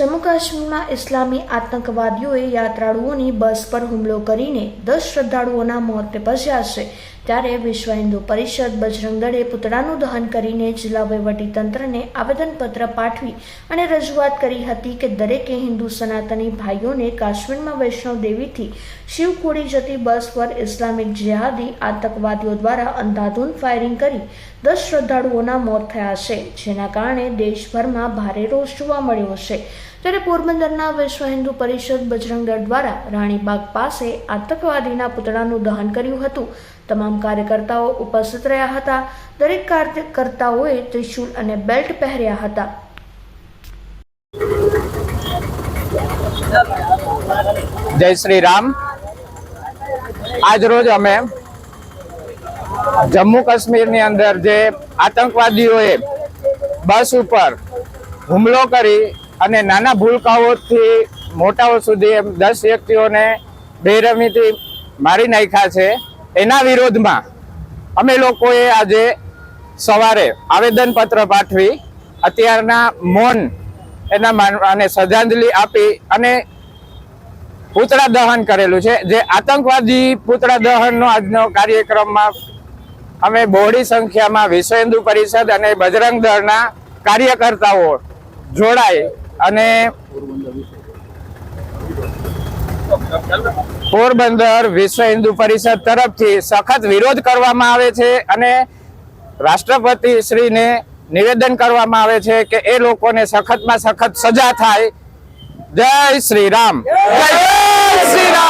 જમ્મુ કાશ્મીરમાં ઇસ્લામી આતંકવાદીઓએ યાત્રાળુઓની બસ પર હુમલો કરીને દસ શ્રદ્ધાળુઓના મોત નિપજ્યા છે. ત્યારે વિશ્વ હિન્દુ પરિષદ બજરંગ દળે પૂતળાનું દહન કરીને જિલ્લા વહીવટીતંત્રને આવેદનપત્ર પાઠવી અને રજૂઆત કરી હતી કે દરેકે હિન્દુ સનાતની ભાઈઓને કાશ્મીરમાં વૈષ્ણવ દેવીથી શિવખોડી જતી બસ પર ઇસ્લામિક જેહાદી આતંકવાદીઓ દ્વારા અંધાધૂંધ ફાયરિંગ કરી દસ શ્રદ્ધાળુઓના મોત થયા છે, જેના કારણે દેશભરમાં ભારે રોષ જોવા મળ્યો છે. ત્યારે પોરબંદરના વિશ્વ હિન્દુ પરિષદ બજરંગ દળ દ્વારા રાણીબાગ પાસે આતંકવાદીના પૂતળાનું દહન કર્યું હતું. તમામ કાર્યકર્તાઓ ઉપસ્થિત રહ્યા હતા. દરેક કાર્યકર્તાઓએ ત્રિશુલ અને બેલ્ટ પહેર્યા હતા. જય શ્રી રામ આજ રોજ અમે જમ્મુ કાશ્મીરની અંદર જે આતંકવાદીઓએ બસ ઉપર હુમલો કરી અને નાના ભૂલકાઓથી મોટાઓ સુધી એમ દસ વ્યક્તિઓને બેરમીથી મારી નાખ્યા છે. એના વિરોધમાં અમે લોકોએ આજે સવારે આવેદનપત્ર પાઠવી, અત્યારના મૌન એના માનવાને શ્રદ્ધાંજલિ આપી અને પૂતળા દહન કરેલું છે. જે આતંકવાદી પૂતળા દહનનો આજનો કાર્યક્રમમાં અમે બહોળી સંખ્યામાં વિશ્વ હિન્દુ પરિષદ અને બજરંગ દળના કાર્યકર્તાઓ જોડાય અને પોરબંદર વિશ્વ હિન્દુ પરિષદ તરફથી સખત વિરોધ કરવામાં આવે છે અને રાષ્ટ્રપતિ શ્રીને નિવેદન કરવામાં આવે છે કે એ લોકોને સખતમાં સખત સજા થાય. જય શ્રી રામ. જય શ્રી રામ.